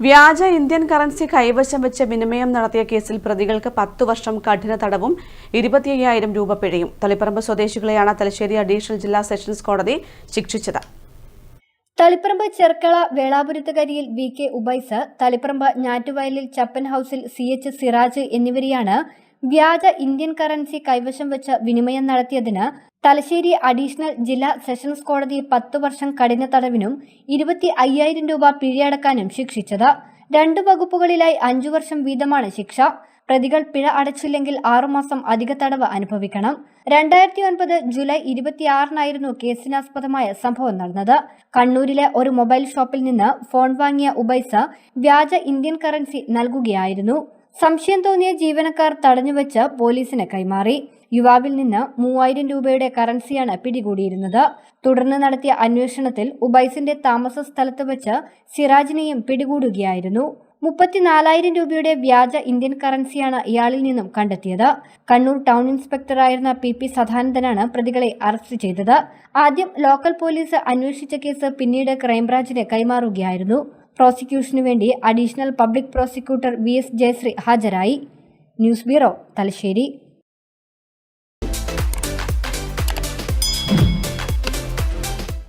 വ്യാജ Indian currency കൈവശം വെച്ച് വിനിമയം നടത്തിയ കേസിൽ പ്രതികൾക്ക് പത്തു വർഷം കഠിന തടവും ഇരുപത്തിയ്യായിരം രൂപ പിഴയും. തളിപ്പറമ്പ് സ്വദേശികളെയാണ് തലശ്ശേരി അഡീഷണൽ ജില്ലാ സെഷൻസ് കോടതി ശിക്ഷിച്ചത്. തളിപ്പറമ്പ് ചെർക്കള വേളാപുരത്തുകരിയിൽ വി കെ ഉബൈസ് തളിപ്പറമ്പ് ഞാറ്റുവയലിൽ ചപ്പൻ ഹൌസിൽ സി എച്ച് സിറാജ് എന്നിവരെയാണ് വ്യാജ ഇന്ത്യൻ കറൻസി കൈവശം വെച്ച് വിനിമയം നടത്തിയതിന് തലശ്ശേരി അഡീഷണൽ ജില്ലാ സെഷൻസ് കോടതി പത്ത് വർഷം കഠിന തടവിനും ഇരുപത്തി അയ്യായിരം രൂപ പിഴയടക്കാനും ശിക്ഷിച്ചത്. രണ്ട് വകുപ്പുകളിലായി അഞ്ചു വർഷം വീതമാണ് ശിക്ഷ. പ്രതികൾ പിഴ അടച്ചില്ലെങ്കിൽ ആറുമാസം അധിക തടവ് അനുഭവിക്കണം. രണ്ടായിരത്തി ഒൻപത് ജൂലൈ ഇരുപത്തിയാറിനായിരുന്നു കേസിനാസ്പദമായ സംഭവം നടന്നത്. കണ്ണൂരിലെ ഒരു മൊബൈൽ ഷോപ്പിൽ നിന്ന് ഫോൺ വാങ്ങിയ ഉബൈസ വ്യാജ ഇന്ത്യൻ കറൻസി നൽകുകയായിരുന്നു. സംശയം തോന്നിയ ജീവനക്കാർ തടഞ്ഞുവെച്ച് പോലീസിന് കൈമാറി. യുവാവിൽ നിന്ന് മൂവായിരം രൂപയുടെ കറൻസിയാണ് പിടികൂടിയിരുന്നത്. തുടർന്ന് നടത്തിയ അന്വേഷണത്തിൽ ഉബൈസിന്റെ താമസ സ്ഥലത്ത് വെച്ച് സിറാജിനെയും പിടികൂടുകയായിരുന്നു. മുപ്പത്തിനാലായിരം രൂപയുടെ വ്യാജ ഇന്ത്യൻ കറൻസിയാണ് ഇയാളിൽ നിന്നും കണ്ടെത്തിയത്. കണ്ണൂർ ടൗൺ ഇൻസ്പെക്ടറായിരുന്ന പി പി സദാനന്ദനാണ് പ്രതികളെ അറസ്റ്റ് ചെയ്തത്. ആദ്യം ലോക്കൽ പോലീസ് അന്വേഷിച്ച കേസ് പിന്നീട് ക്രൈംബ്രാഞ്ചിന് കൈമാറുകയായിരുന്നു. പ്രോസിക്യൂഷനു വേണ്ടി additional public prosecutor V S Jayasree ഹാജരായി. News bureau Thalassery.